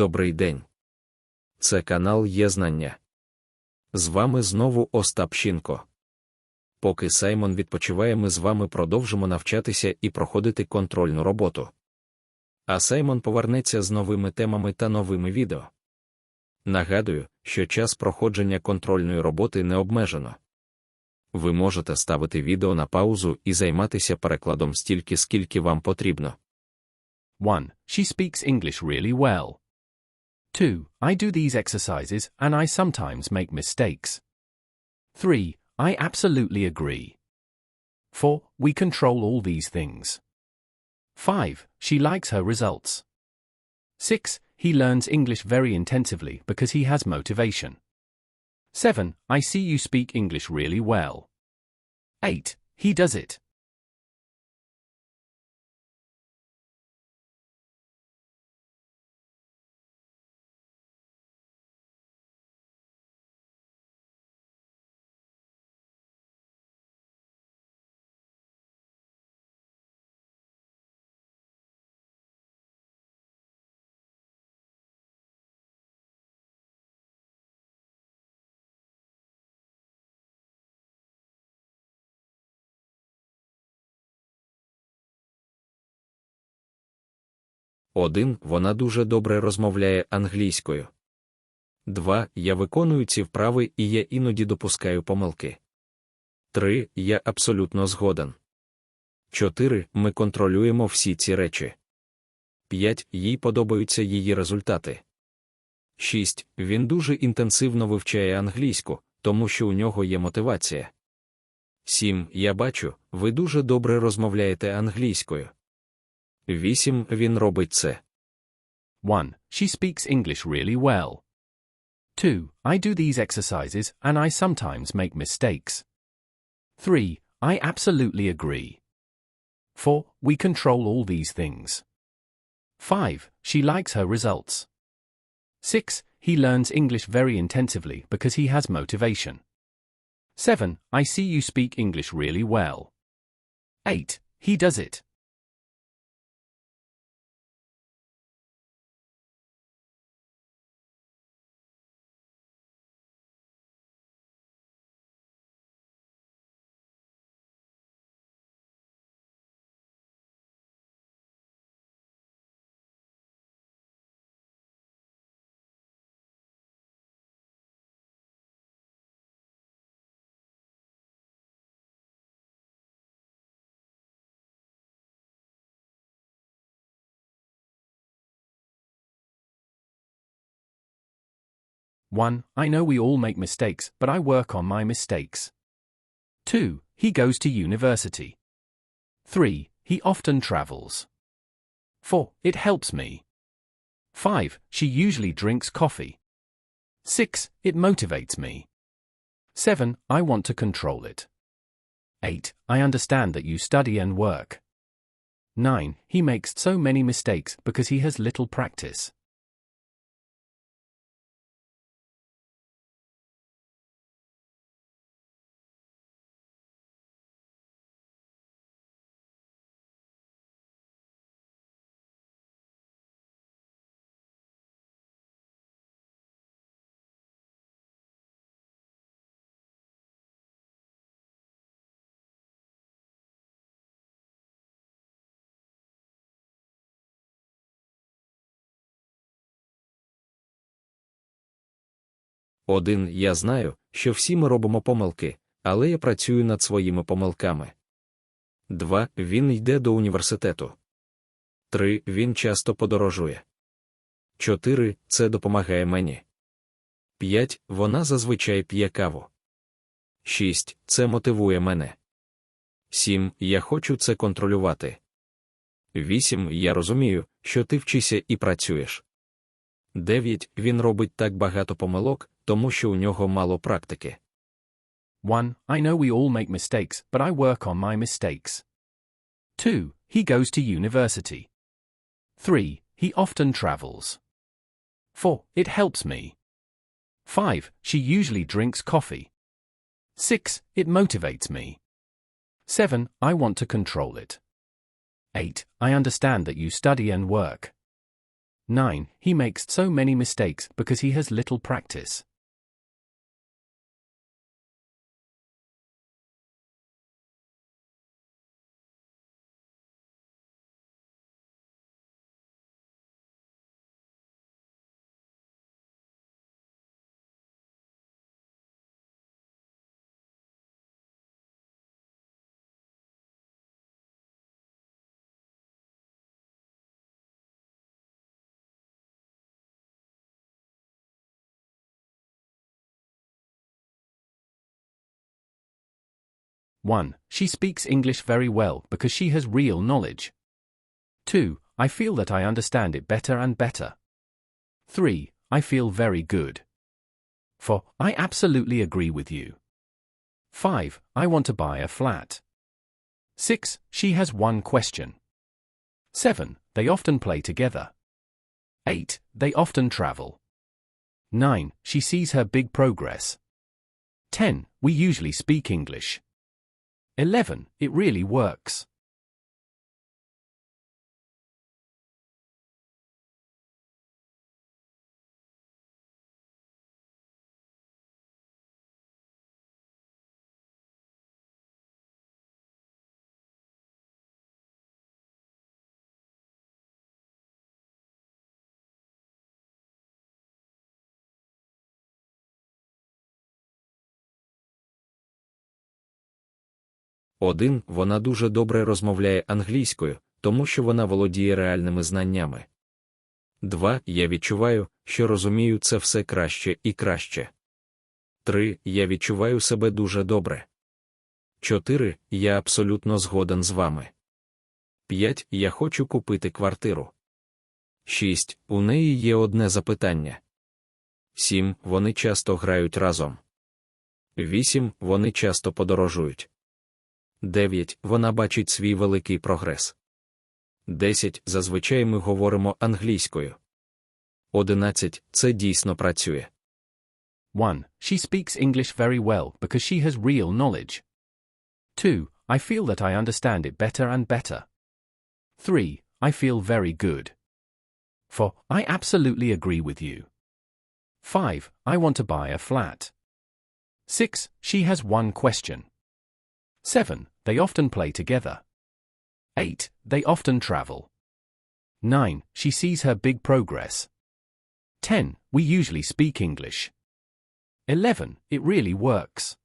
Добрий день. Це канал Є Знання. З вами знову Остап Щінко. Поки Саймон відпочиває, ми з вами продовжимо навчатися і проходити контрольну роботу. А Саймон повернеться з новими темами та новими відео. Нагадую, що час проходження контрольної роботи не обмежено. Ви можете ставити відео на паузу і займатися перекладом стільки, скільки вам потрібно. 1. She speaks English really well. 2. I do these exercises and I sometimes make mistakes. 3. I absolutely agree. 4. We control all these things. 5. She likes her results. 6. He learns English very intensively because he has motivation. 7. I see you speak English really well. 8. He does it. Один. Вона дуже добре розмовляє англійською. 2. Я виконую ці вправи і я іноді допускаю помилки. 3. Я абсолютно згоден. 4. Ми контролюємо всі ці речі. 5. Їй подобаються її результати. 6. Він дуже інтенсивно вивчає англійську, тому що у нього є мотивація. 7. Я бачу, ви дуже добре розмовляєте англійською. 8. Він робить це. 1. She speaks English really well. 2. I do these exercises and I sometimes make mistakes. 3. I absolutely agree. 4. We control all these things. 5. She likes her results. 6. He learns English very intensively because he has motivation. 7. I see you speak English really well. 8. He does it. One, I know we all make mistakes, but I work on my mistakes. Two, he goes to university. Three, he often travels. Four, it helps me. Five, she usually drinks coffee. Six, it motivates me. Seven, I want to control it. Eight, I understand that you study and work. Nine, he makes so many mistakes because he has little practice. Один. Я знаю, що всі ми робимо помилки, але я працюю над своїми помилками. 2. Він йде до університету. 3. Він часто подорожує. 4. Це допомагає мені. 5. Вона зазвичай п'є каву. 6. Це мотивує мене. 7. Я хочу це контролювати. 8. Я розумію, що ти вчишся і працюєш. 9. Він робить так багато помилок, тому що у нього мало практики. 1. I know we all make mistakes, but I work on my mistakes. 2. He goes to university. 3. He often travels. 4. It helps me. 5. She usually drinks coffee. 6. It motivates me. 7. I want to control it. 8. I understand that you study and work. 9. He makes so many mistakes because he has little practice. One. She speaks English very well because she has real knowledge. Two. I feel that I understand it better and better. Three. I feel very good. Four. I absolutely agree with you. Five. I want to buy a flat. Six. She has one question. Seven. They often play together. Eight. They often travel. 9. She sees her big progress. 10. We usually speak English. 11. It really works. Один, вона дуже добре розмовляє англійською, тому що вона володіє реальними знаннями. Два. Я відчуваю, що розумію це все краще і краще. Три. Я відчуваю себе дуже добре. Чотири. Я абсолютно згоден з вами. П'ять. Я хочу купити квартиру. Шість. У неї є одне запитання. Сім. Вони часто грають разом. Вісім. Вони часто подорожують. 9. Вона бачить свій великий прогрес. 10. Зазвичай ми говоримо англійською. 11. Це дійсно працює. 1. She speaks English very well because she has real knowledge. 2. I feel that I understand it better and better. 3. I feel very good. 4. I absolutely agree with you. 5. I want to buy a flat. 6. She has one question. 7. They often play together. 8. They often travel. 9. She sees her big progress. 10. We usually speak English. 11. It really works.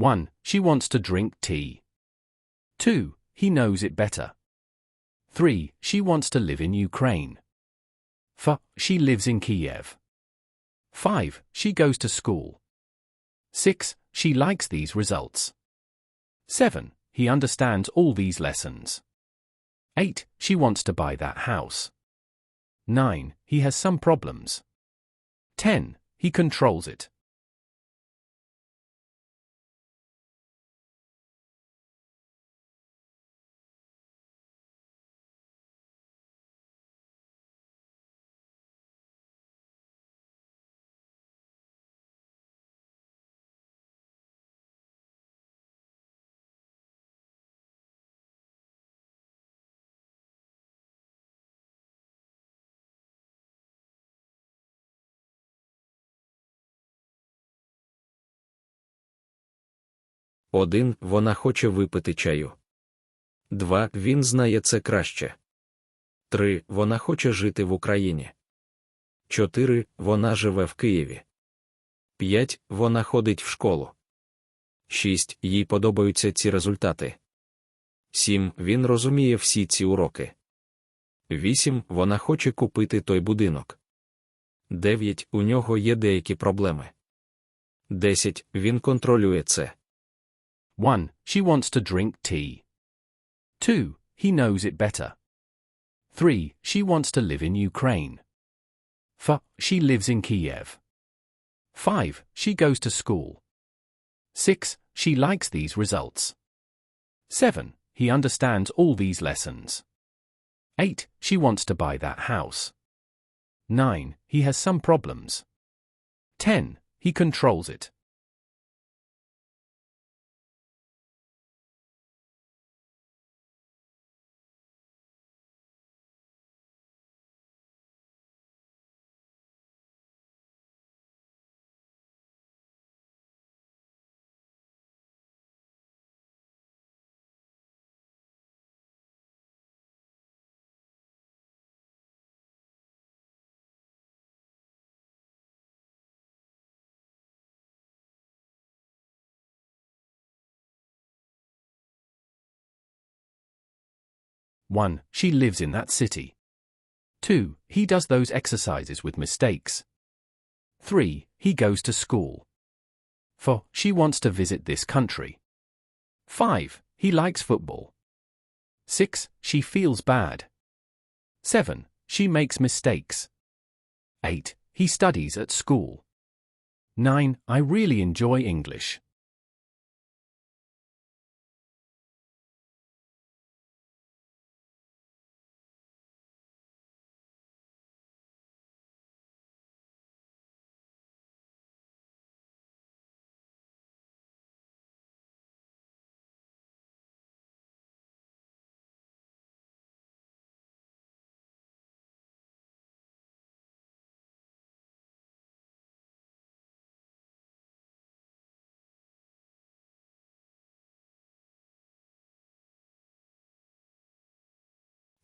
One. She wants to drink tea. Two. He knows it better. 3. She wants to live in Ukraine. 4. She lives in Kiev. 5. She goes to school. 6. She likes these results. 7. He understands all these lessons. 8. She wants to buy that house. 9. He has some problems. 10. He controls it. Один. Вона хоче випити чаю. Два. Він знає це краще. Три. Вона хоче жити в Україні. Чотири. Вона живе в Києві. П'ять. Вона ходить в школу. Шість. Їй подобаються ці результати. Сім. Він розуміє всі ці уроки. Вісім. Вона хоче купити той будинок. Дев'ять. У нього є деякі проблеми. Десять. Він контролює це. 1. She wants to drink tea. 2. He knows it better. 3. She wants to live in Ukraine. 4. She lives in Kiev. 5. She goes to school. 6. She likes these results. 7. He understands all these lessons. 8. She wants to buy that house. 9. He has some problems. 10. He controls it. One, she lives in that city. Two, he does those exercises with mistakes. Three, he goes to school. Four, she wants to visit this country. Five, he likes football. Six, she feels bad. Seven, she makes mistakes. Eight, he studies at school. Nine, I really enjoy English.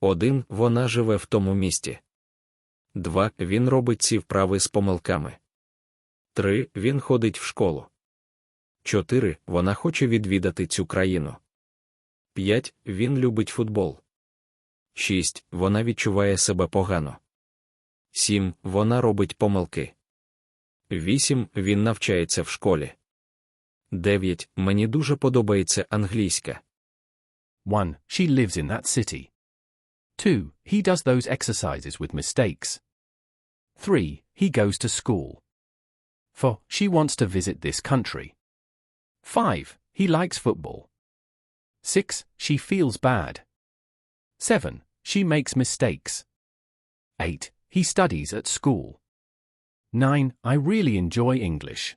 Один вона живе в тому місті. Два він робить ці вправи з помилками. Три він ходить в школу. Чотири вона хоче відвідати цю країну. П'ять він любить футбол. Шість вона відчуває себе погано. Сім вона робить помилки. Вісім він навчається в школі. Дев'ять мені дуже подобається англійська. 1. She lives in that city. 2. He does those exercises with mistakes. 3. He goes to school. 4. She wants to visit this country. 5. He likes football. 6. She feels bad. 7. She makes mistakes. 8. He studies at school. 9. I really enjoy English.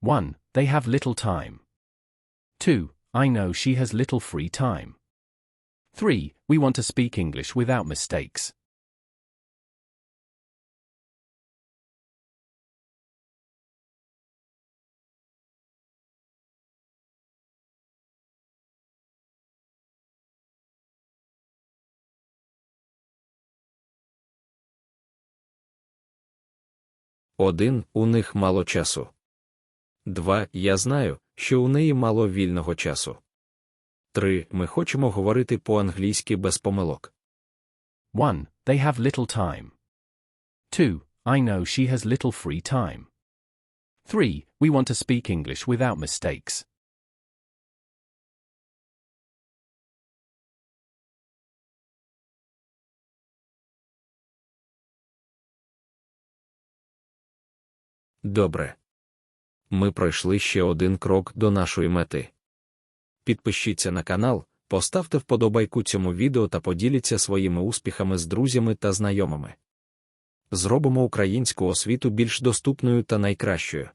One, they have little time. Two, I know she has little free time. Three, we want to speak English without mistakes. Один у них мало часу. Два. Я знаю, що у неї мало вільного часу. Три. Ми хочемо говорити по-англійськи без помилок. 1. They have little time. 2. I know she has little free time. 3. We want to speak English without mistakes. Добре. Ми пройшли ще один крок до нашої мети. Підпишіться на канал, поставте вподобайку цьому відео та поділіться своїми успіхами з друзями та знайомими. Зробимо українську освіту більш доступною та найкращою.